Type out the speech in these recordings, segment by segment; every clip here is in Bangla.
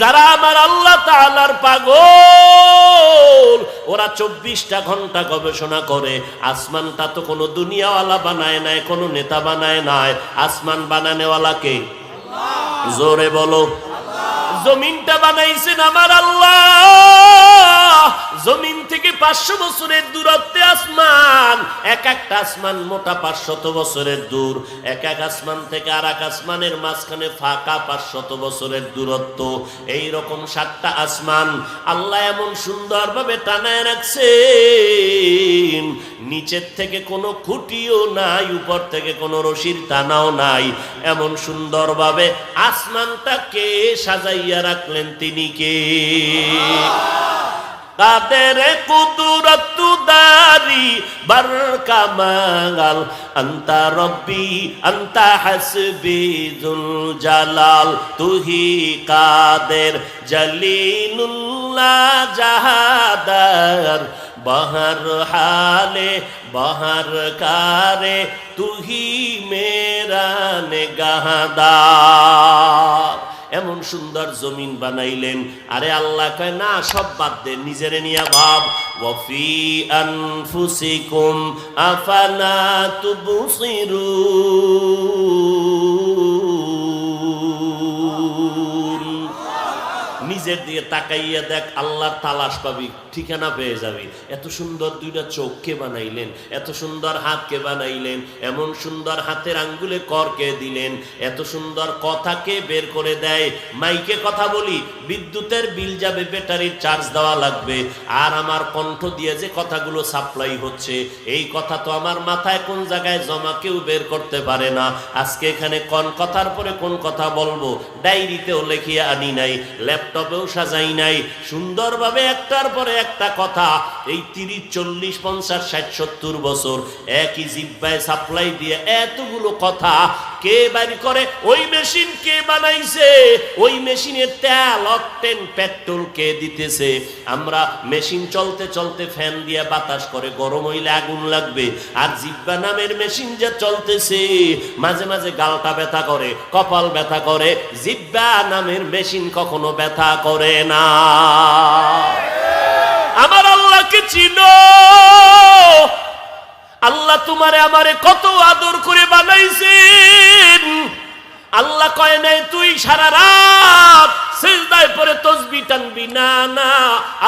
যারা আমার আল্লাহ তালার পাগল, ওরা চব্বিশটা ঘণ্টা গবেষণা করে। আসমানটা তো কোনো দুনিয়াওয়ালা বানায় নাই, কোনো নেতা বানায় নাই। আসমান বানানেওয়ালাকে জোরে বলো। জমিনটা বানাইছেন আমার আল্লাহ। জমিন থেকে পাঁচশো বছরের দূরত্বে আসমান। এক একটা আসমান মোটা পাঁচশত বছরের দূর। এক এক আসমান থেকে আর এক আসমানের মাঝখানে ফাঁকা পাঁচশত বছরের দূরত্ব। এই রকম সাতটা আসমান আল্লাহ এমন সুন্দরভাবে টানায় রাখছেন। নিচের থেকে কোনো খুঁটিও নাই, উপর থেকে কোনো রশির টানাও নাই। এমন সুন্দরভাবে আসমানটাকে সাজাইয়া রাখলেন তিনি কে? কাদের কুদরত দারি বার কামাল আন্তা রব্বি, আন্তা হাসবি জুল জালাল তুহি কাদের জলিলুল্লাহ জাহাদার? বহর হালে, বহর কারে, তুহি মেরা নেগাহদার এমন সুন্দর জমিন বানাইলেন। আরে আল্লাহ কয়, না, সব বাদ দে, নিজের নিয়া ভাব। ওয়াফি আনফুসিকুম, আফালা তুবসিরুন? নিজের দিকে তাকাইয়া দেখ, আল্লাহর তালাশ পাবি, ঠিকানা পেয়ে যাবি। এত সুন্দর দুইটা চোখ কে বানাইলেন? এত সুন্দর হাত কে বানাইলেন? এমন সুন্দর হাতের আঙ্গুলে কর কে দিলেন? এত সুন্দর কথা কে বের করে দেয়? মাইকে কথা বলি, বিদ্যুতের বিল যাবে, ব্যাটারির চার্জ দেওয়া লাগবে। আর আমার কণ্ঠ দিয়ে যে কথাগুলো সাপ্লাই হচ্ছে, এই কথা তো আমার মাথায় কোন জায়গায় জমা কেউ বের করতে পারে না। আজকে এখানে কোন কথার পরে কোন কথা বলব? ডায়েরিতেও লেখিয়া আনি নাই ল্যাপটপেও সাজাই নাই। সুন্দরভাবে একটার পরে একটা কথা, এই তিরিশ, চল্লিশ, পঞ্চাশ, ষাট, সত্তর বছর একই জিব্বায় সাপ্লাই দিয়ে এতগুলো কথা কে বাড়ি করে? ওই মেশিন কে বানাইছে? ওই মেশিনের তেল, অকটেন, পেট্রোল কে দিতেছে? আমরা মেশিন চলতে চলতে ফ্যান দিয়ে বাতাস করে গরম হইলে আগুন লাগবে। আর জিব্বা নামের মেশিন যে চলতেছে, মাঝে মাঝে গালটা ব্যথা করে, কপাল ব্যথা করে। জিব্বা নামের মেশিন কখনো ব্যথা করে না। আমার আল্লাহকে চিনো। আল্লাহ তোমারে আমারে কত আদর করে বানাইছেন। আল্লাহ কয় নাই তুই সারা রাত সেজদায় পরে তসবি টানবি। না না,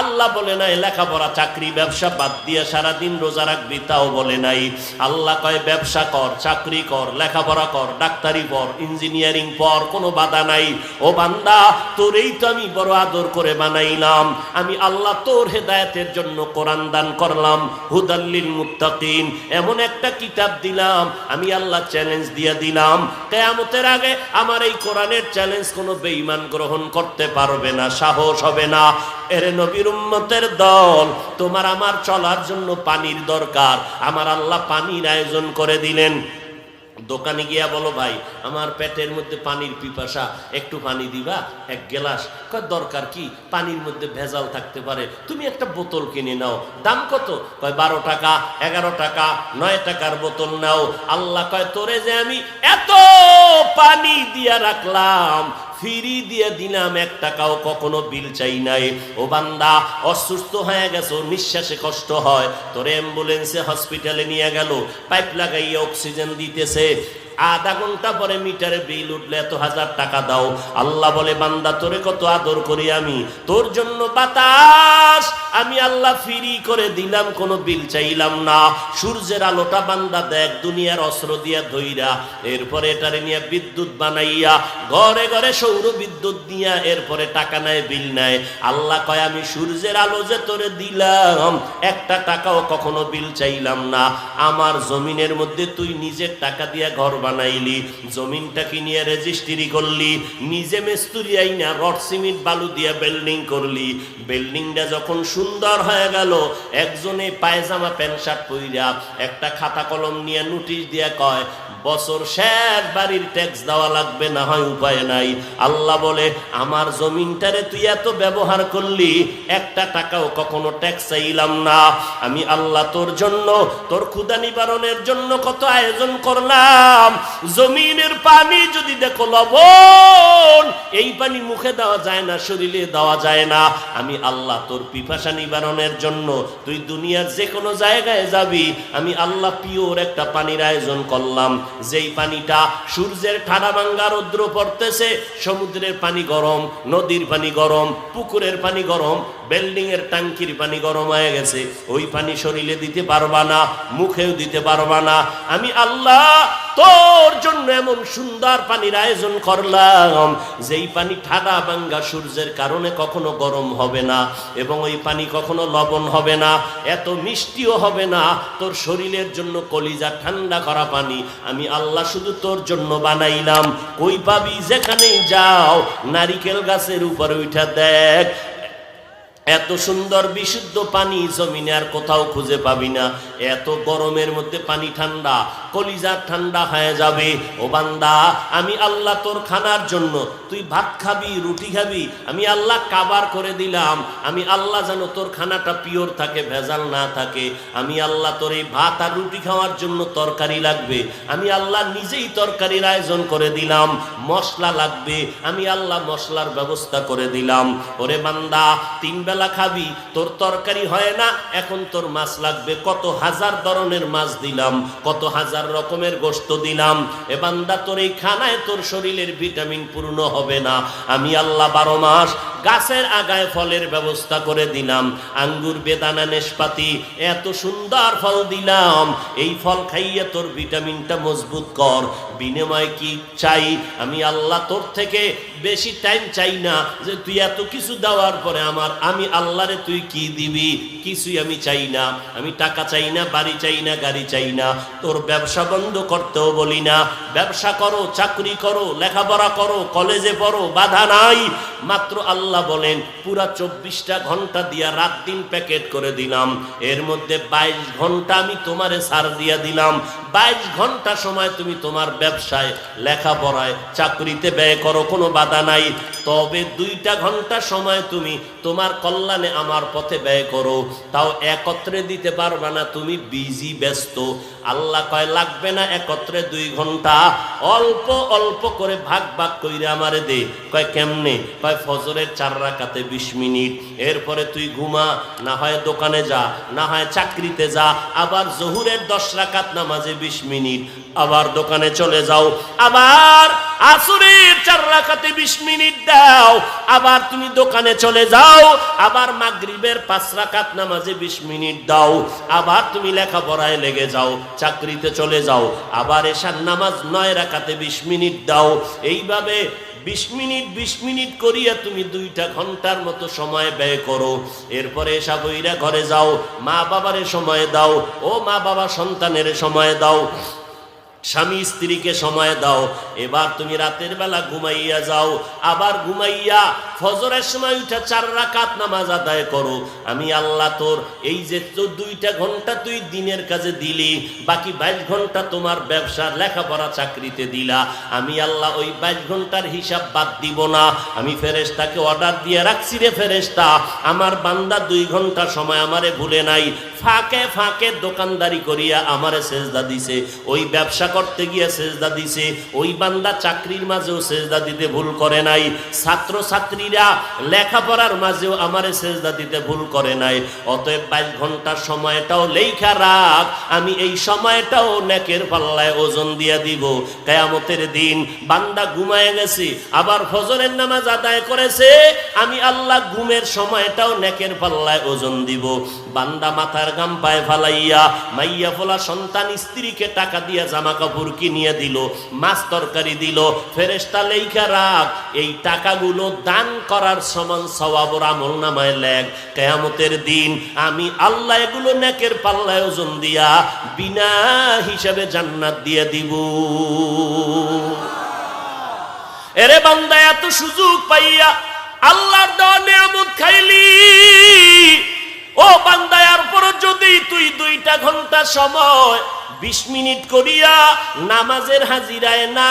আল্লাহ বলে নাই, লেখাপড়া, চাকরি, ব্যবসা বাদ দিয়ে সারা দিন রোজা রাখবি, তাও বলে নাই। আল্লাহ কয়, ব্যবসা কর, চাকরি কর, লেখাপড়া কর, ডাক্তারি পর, ইঞ্জিনিয়ারিং পর, কোনো বাধা নাই। ও বান্দা, তোরেই তো আমি বড় আদর করে বানাইলাম। আমি আল্লাহ তোর হেদায়েতের জন্য কোরআন দান করলাম। হুদাল্লিল মুত্তাকিন, এমন একটা কিতাব দিলাম, আমি আল্লাহ চ্যালেঞ্জ দিয়ে দিলাম। কেয়ামতের আগে আমার এই কোরআনের চ্যালেঞ্জ কোনো বেঈমান গ্রহণ করতে পারবে না, সাহস হবে না। এর নবীর উম্মতের দল, তোমার আমার চলার জন্য পানির দরকার। আমার আল্লাহ পানির আয়োজন করে দিলেন। দোকানে গিয়া বলো, ভাই, আমার পেটের মধ্যে পানির পিপাসা, একটু পানি দিবা? এক গ্লাস? কয়, দরকার কি? পানির মধ্যে ভেজাল থাকতে পারে। তুমি একটা বোতল কিনে নাও। দাম কত? কয়, বারো টাকা, এগারো টাকা, নয় টাকার বোতল নাও। আল্লাহ কয়, তোরে যে আমি এত পানি দিয়া রাখলাম ফিরি দিয়ে দিলাম, এক টাকাও কখনো বিল চাই নাই। ও বান্দা, অসুস্থ হয়ে গেছো, নিঃশ্বাসে কষ্ট হয়। তোর অ্যাম্বুলেন্সে হসপিটালে নিয়ে গেল, পাইপ লাগাইয়ে অক্সিজেন দিতেছে। আধা ঘণ্টা পরে মিটারে বিল উঠলে এত হাজার টাকা দাও। আল্লাহ বলে, বান্দা, তোরে কত আদর করি আমি। তোর জন্য বাতাস আমি আল্লাহ ফিরি করে দিলাম, কোনো বিল চাইলাম না। সূর্যের আলোটা বান্দা দেখ, দুনিয়ার অস্ত্র দিয়া ধইরা, এরপরে এটারে নিয়ে বিদ্যুৎ বানাইয়া, ঘরে ঘরে সৌর বিদ্যুৎ দিয়া, এরপরে টাকা নেয়, বিল নেয়। আল্লাহ কয়, আমি সূর্যের আলো যে তোরে দিলাম, একটা টাকাও কখনো বিল চাইলাম না। আমার জমিনের মধ্যে তুই নিজের টাকা দিয়া ঘর বানাইলি জমিনটাকে নিয়ে রেজিস্ট্রি করলি, নিজে মেস্তুরি আইনা, রড, সিমেন্ট, বালু দিয়া বিল্ডিং করলি। বিল্ডিংটা যখন সুন্দর হয়ে গেল। একজনে পায়জামা, প্যান্ট শার্ট পইরা একটা খাতা কলম নিয়ে নোটিশ দিয়ে কয় বছর শেষ বাড়ির ট্যাক্স দেওয়া লাগবে, না হয় উপায় নাই। আল্লাহ বলে, আমার জমিনটারে তুই এত ব্যবহার করলি, একটা টাকাও কখনো ট্যাক্স চাইলাম না। আমি আল্লাহ তোর জন্য, তোর ক্ষুদা নিবারণের জন্য কত আয়োজন করলাম। জমিনের পানি যদি দেখো লবণ, এই পানি মুখে দেওয়া যায় না, শরীরে দেওয়া যায় না। আমি আল্লাহ তোর পিপাসা নিবারণের জন্য, তুই দুনিয়ার যে কোনো জায়গায় যাবি, আমি আল্লাহ পিওর একটা পানির আয়োজন করলাম। যেই পানিটা সূর্যের ঠাডা ভাঙ্গা রৌদ্র পড়তেছে, সমুদ্রের পানি গরম, নদীর পানি গরম, পুকুরের পানি গরম বিল্ডিং এর টাঙ্কির পানি গরম হয়ে গেছে। ওই পানি শরীরে দিতে পারবা না, মুখেও দিতে পারবা না। আমি আল্লাহ তোর জন্য এমন সুন্দর পানির আয়োজন করলাম, যেই পানি ঠাডা বাঙ্গা সূর্যের কারণে কখনো গরম হবে না এবং ওই পানি কখনো লবণ হবে না, এত মিষ্টিও হবে না। তোর শরীরের জন্য কলিজা ঠান্ডা করা পানি, আমি আল্লাহ শুধু তোর জন্য বানাইলাম। কই পাবি যেখানেই যাও, নারিকেল গাছের উপরে উঠা দেখ এত সুন্দর বিশুদ্ধ পানি জমিনে আর কোথাও খুঁজে পাবি না। এত গরমের মধ্যে পানি ঠান্ডা, কলিজা ঠান্ডা হয়ে যাবে। ও বান্দা, আমি আল্লাহ তোর খানার জন্য, তুই ভাত খাবি, রুটি খাবি, আমি আল্লাহ কাবার করে দিলাম। আমি আল্লাহ যেন তোর খানাটা পিওর থাকে, ভেজাল না থাকে। আমি আল্লাহ তোর এই ভাত আর রুটি খাওয়ার জন্য তরকারি লাগবে। আমি আল্লাহ নিজেই তরকারির আয়োজন করে দিলাম। মশলা লাগবে, আমি আল্লাহ মশলার ব্যবস্থা করে দিলাম। ওরে বান্দা, তিন বেলা খাবি, তোর তরকারি হয় না, এখন তোর মাছ লাগবে। কত হাজার ধরনের মাছ দিলাম, কত হাজার রকমের গোস্ত দিলাম। এ বান্দা তোর এই খানায় তোর শরীরের ভিটামিন পূর্ণ হবে না। আমি আল্লাহ বারো মাস গাছের আগায় ফলের ব্যবস্থা করে দিলাম। আঙ্গুর, বেদানা, নেশপাতি, এত সুন্দর ফল দিলাম। এই ফল খাইয়ে তোর ভিটামিনটা মজবুত কর। বিনিময় কি চাই? আমি আল্লাহ তোর থেকে বেশি টাইম চাই না যে তুই এত কিছু দেওয়ার পরে আমার আমি আল্লাহরে তুই কি দিবি? কিছুই আমি চাই না। আমি টাকা চাই না, বাড়ি চাই না, গাড়ি চাই না। তোর ব্যবসা বন্ধ করতেও বলি না। ব্যবসা করো, চাকরি করো, লেখাপড়া করো, কলেজে পড়ো, বাধা নাই। মাত্র আল্লাহ বলেন, পুরা চব্বিশটা ঘণ্টা দিয়া রাত দিন প্যাকেট করে দিলাম। এর মধ্যে বাইশ ঘণ্টা আমি তোমারে সার দিয়া দিলাম। বাইশ ঘণ্টা সময় তুমি তোমার ব্যবসায়, লেখাপড়ায়, চাকরিতে ব্যয় করো, কোনো বাধা নাই। তবে দুইটা ঘণ্টা সময় তুমি তোমার কল্যাণে আমার পথে ব্যয় করো। তাও একত্রে দিতে পারবে না, তুমি বিজি ব্যস্ত। আল্লাহ কয়, লাগবে না একত্রে দুই ঘণ্টা? অল্প অল্প করে ভাগ ভাগ কইরে আমারে দে। কয়, কেমনে? কয়, ফজরের চার রাকাতে বিশ মিনিট। এরপরে তুই ঘুমা, না হয় দোকানে যা, না হয় চাকরিতে যা, আবার জহুরের দশ রাকাত নামাজে বিশ মিনিট, আবার দোকানে চলে যাও। আবার আসরের চার রাকাতে বিশ মিনিট দাও। আবার তুমি দোকানে চলে যাও। আবার মাগরিবের পাঁচ রাকাত নামাজে বিশ মিনিট দাও। আবার তুমি লেখাপড়ায় লেগে যাও, চাকরিতে চলে যাও। আবার এসার নামাজ নয় রাখাতে বিশ মিনিট দাও। এইভাবে বিশ মিনিট বিশ মিনিট করিয়া তুমি দুইটা ঘণ্টার মতো সময় ব্যয় করো। এরপরে এসা বইরা ঘরে যাও। মা বাবারে সময় দাও। ও মা বাবা সন্তানের সময় দাও। স্বামী স্ত্রীকে সময় দাও। এবার তুমি রাতের বেলা ঘুমাইয়া যাও। আবার ঘুমাইয়া ফজরের সময় উঠে চার রাকাত নামাজ আদায় করো। আমি আল্লাহ তোর এই যে দুইটা ঘণ্টা তুই দিনের কাজে দিলি, বাকি বাইশ ঘণ্টা তোমার ব্যবসা লেখাপড়া চাকরিতে দিলা। আমি আল্লাহ ওই বাইশ ঘণ্টার হিসাব বাদ দিব না। আমি ফেরেশতাকে অর্ডার দিয়ে রাখছি রে ফেরেশতা। আমার বান্দা দুই ঘণ্টা সময় আমারে ভুলে নাই। ফাঁকে ফাঁকে দোকানদারি করিয়া আমারে সেজদা দিছে। ওই ব্যবসা করতে গিয়ে সেজদা দিছে, ওই বান্দা চাকরির মাঝেও সেজদা দিতে ভুল করে নাই। ছাত্র ছাত্রীরা লেখাপড়ার মাঝেও আমারে সেজদা দিতে ভুল করে নাই। অতএব বাইশ ঘণ্টার সময়টাও লেখা রাখ, আমি এই সময়টাও নেকের পাল্লায় ওজন দিয়া দিব। কেয়ামতের দিন বান্দা ঘুমায় গেছে, আবার ফজরের নামাজ আদায় করেছে, আমি আল্লাহ ঘুমের সময়টাও নেকের পাল্লায় ওজন দিব। বান্দা মাথার গাম পায়ে ফালাইয়া, মাইয়া ফোলা সন্তান স্ত্রীকে টাকা দিয়া জামা কাপড় কিনিয়ে দিল, মাছ তরকারি দিল ফেরেস্তা লেখা রাখ এই টাকাগুলো দান করার সমান সবাবর আমল নামায় কেয়ামতের দিন আমি আল্লাহ এগুলো নেকের পাল্লায় ওজন দিয়া বিনা হিসাবে জান্নাত দিয়ে দিব। এরে বান্দা, এত সুযোগ পাইয়া আল্লাহর দেওয়া নিয়ামত খাইলি। ও বান্দায়ার পর যদি তুই দুইটা ঘণ্টা সময় বিশ মিনিট করিয়া নামাজের হাজিরায় না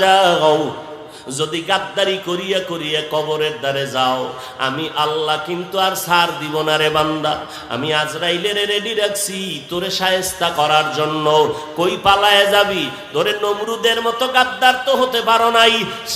যাও। যদি গাদ্দারি করিয়া করিয়া কবরের দ্বারে যাও, আমি আল্লাহ কিন্তু আর সার দিব না রে বান্দা। আমি আজরাইলের রেডি রাখছি তোরে সায়স্তা করার জন্য। কই পালায় যাবি? তোরে নমরুদের মতো গাদ্দার তো হতে পারো নাই,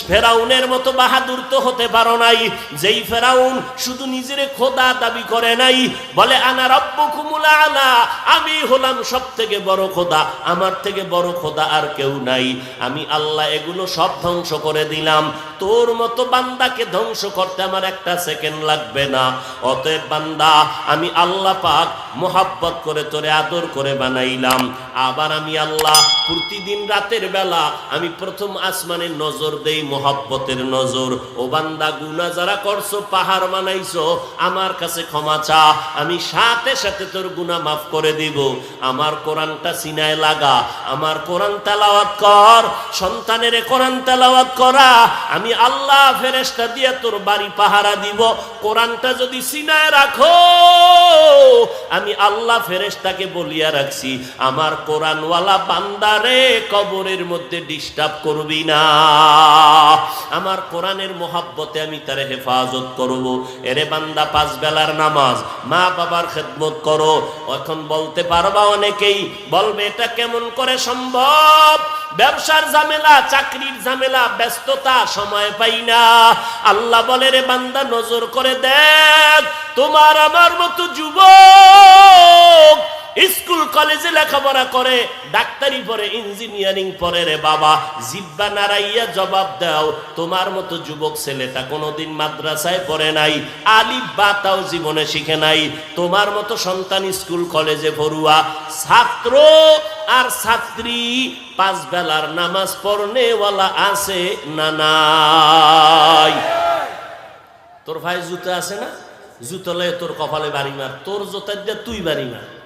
ফেরাউনের মতো বাহাদুর তো হতে পারো নাই। যেই ফেরাউন শুধু নিজেরে খোদা দাবি করে নাই, বলে, আনা রব্বকুমুল আলা। আমি হলাম সব থেকে বড় খোদা, আমার থেকে বড় খোদা আর কেউ নাই। আমি আল্লাহ এগুলো সব ধ্বংস করে দিলাম। তোর মতো বান্দাকে ধ্বংস করতে আমার একটা সেকেন্ড লাগবে না। অতএব বান্দা, আমি আল্লাহ পাক মোহাব্বত করে তোরে আদর করে বানাইলাম। আবার আমি আল্লাহ প্রতিদিন রাতের বেলা আমি প্রথম আসমানে নজর দেই, মোহাব্বতের নজর। ও বান্দা গুনা যারা করছ, পাহাড় বানাইছো, আমার কাছে ক্ষমা চা। আমি সাথে সাথে তোর গুনাহ মাফ করে দিব। আমার কোরআনটা সিনায় লাগা। আমার কোরআন তেলাওয়াত কর। সন্তানের কোরআন তেলাওয়াত করা। আমি আল্লাহ ফেরেশতা দিয়ে তোর বাড়ি পাহারা দিব। কোরআনটা যদি সিনায় রাখো, আমি আল্লাহ ফেরেশতাকে বলিয়া রাখছি, আমার কোরআনওয়ালা বান্দারে কবরের মধ্যে ডিস্টার্ব করবি না। আমার কোরআনের মোহাব্বতে আমি তারে হেফাজত করব। এরে বান্দা, পাঁচ বেলার নামাজ, মা বাবার খেদমত করো। এখন বলতে পারবা অনেকেই, বলবে, এটা কেমন করে সম্ভব? ব্যবসার ঝামেলা, চাকরির ঝামেলা, ব্যস্ততা সময় পাই না। আল্লাহ বলে, রে বান্দা, নজর করে দেখ, তোমার আমার মতো যুবক স্কুল, কলেজে লেখাপড়া করে, ডাক্তারি পড়ে, ইঞ্জিনিয়ারিং পড়ে রে বাবা। জিব্বা নাড়াইয়া জবাব দাও, তোমার মতো যুবক ছেলেটা কোনোদিন মাদ্রাসায় পড়ে নাই, আলিফ বা তাও জীবনে শিখে নাই। তোমার মতো সন্তান স্কুল, কলেজে পড়ুয়া, ছাত্র আর ছাত্রী, পাঁচ বেলার নামাজ পড়নেওয়ালা আছে না নাই? তোর ভাই জুতো আছে না? জুতো লয়ে তোর কপালে বাড়ি মার, তোর জোতা দিয়ে তুই বাড়ি মার।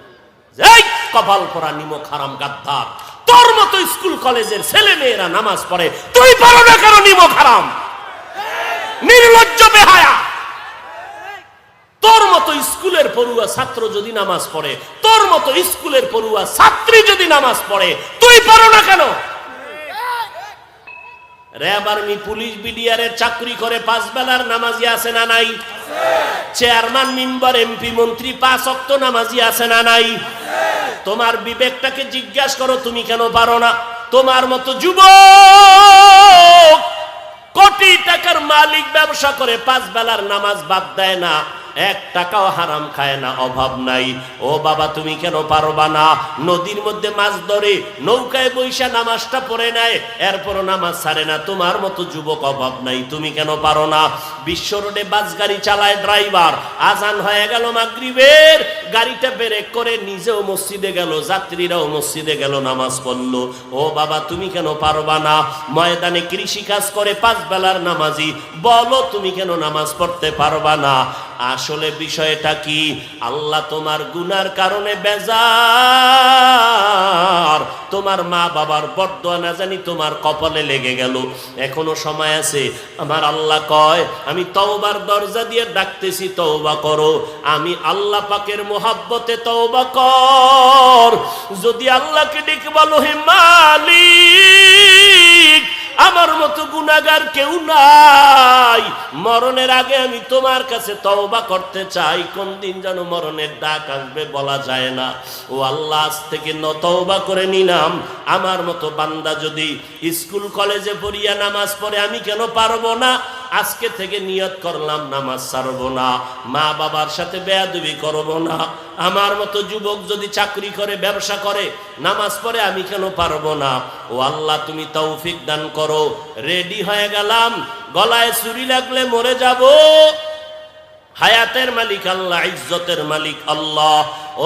কপাল পরা নিমক হারাম গাদ্দার। তোর মতো স্কুল কলেজের ছেলে মেয়েরা নামাজ পড়ে, তুই পারো না কেন নিমক হারাম? নির্লজ্জ বেহায়া। তোর মতো স্কুলের পড়ুয়া ছাত্র যদি নামাজ পড়ে, তোর মতো স্কুলের পড়ুয়া ছাত্রী যদি নামাজ পড়ে, তুই পারো না কেন? র্যাব আর্মি পুলিশ চাকরি করে পাঁচ বেলার নামাজি আছে না নাই? চেয়ারম্যান, মেম্বার, এমপি, মন্ত্রী, পাঁচ অক্ত নামাজি আছে না নাই? তোমার বিবেকটাকে জিজ্ঞাসা করো, তুমি কেন পারো না? তোমার মতো যুব কোটি টাকার মালিক ব্যবসা করে পাঁচ বেলার নামাজ বাদ দেয় না। এক টাকাও হারাম খায় না, অভাব নাই। ও বাবা, তুমি কেন পারবা না? নদীর মধ্যে মাছ ধরে, নৌকায় বৈশা নামাজটা পড়ে নেয়, এরপরও নামাজ ছাড়ে না। তোমার মতো যুবক অভাব নাই, তুমি কেন পারো না? বিশ্ব রোডে বাস গাড়ি চালায় ড্রাইভার, আজান হয়ে গেল মাগরিবের। গাড়িটা ব্রেক করে নিজেও মসজিদে গেল, যাত্রীরাও মসজিদে গেল, নামাজ পড়ল। ও বাবা, তুমি কেন পারবা না? ময়দানে কৃষি কাজ করে পাঁচ বেলার নামাজি, বলো তুমি কেন নামাজ পড়তে পারবা না? আসলে বিষয়টা কি? আল্লাহ তোমার গুনার কারণে বেজার। তোমার মা বাবার বর্দোয়া না জানি তোমার কপালে লেগে গেল। এখনও সময় আছে। আমার আল্লাহ কয়, আমি তওবার দরজা দিয়ে ডাকতেছি, তওবা করো। আমি আল্লাহ পাকের মোহাব্বতে তওবা কর। যদি আল্লাহকে ডেকে বলো হে মালিক আমার মতো গুনাগার কেউ নাই। মরণের আগে আমি তোমার কাছে তওবা করতে চাই। কোন দিন যেন মরণের ডাক আসবে বলা যায় না। ও আল্লাহ, আজ থেকে তওবা করে নিলাম। আমার মতো বান্দা যদি স্কুল, কলেজে পড়িয়া নামাজ পড়ে, আমি কেন পারব না? আজকে থেকে নিয়ত করলাম, নামাজ ছাড়বো না। মা বাবার সাথে বেয়াদবি করব না। আমার মতো যুবক যদি চাকরি করে, ব্যবসা করে, নামাজ পড়ে আমি কেন পারব না? ও আল্লাহ, তুমি তৌফিক দান করো। রেডি হয়ে গেলাম। গলায় চুরি লাগলে মরে যাব। হায়াতের মালিক আল্লাহ, ইজ্জতের মালিক আল্লাহ। ও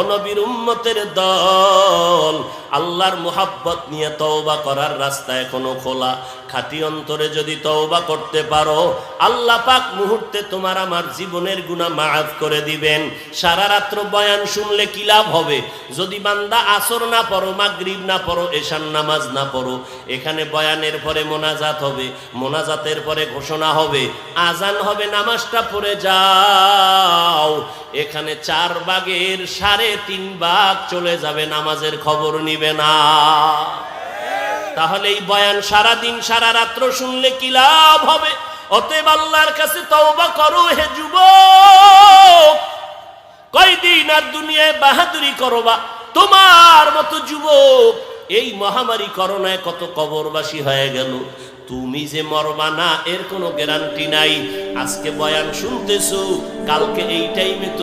উম্মতের দল, আল্লাহর মোহাব্বত নিয়ে তওবা করার রাস্তা এখনও খোলা। খাটি অন্তরে যদি তওবা করতে পারো, আল্লাহ পাক মুহূর্তে তোমার আমার জীবনের গুনাহ মাফ করে দিবেন। সারা রাত্র বয়ান শুনলে কি লাভ হবে? যদি বান্দা আসর না পড়ো, মাগরিব না পড়ো এশান নামাজ না পড়ো, এখানে বয়ানের পরে মোনাজাত হবে, মোনাজাতের পরে ঘোষণা হবে, আজান হবে, নামাজটা পড়ে যাও। এখানে চার ভাগের সাড়ে তিন ভাগ চলে যাবে, নামাজের খবর নিবে না। তাহলে এই বয়ান সারা দিন সারা রাত্র শুনলে কি লাভ হবে? অতএব আল্লাহর কাছে তওবা করো, হে যুবক। কয়দিন আর দুনিয়ায় বাহাদুরি করবা তোমার মতো যুবক, এই মহামারী করোনায় কত কবরবাসী হয়ে গেল। তুমি যে মরবা না, এর কোনো গ্যারান্টি নাই। আজকে বয়ান শুনতেছো, কালকে এই টাইমে তো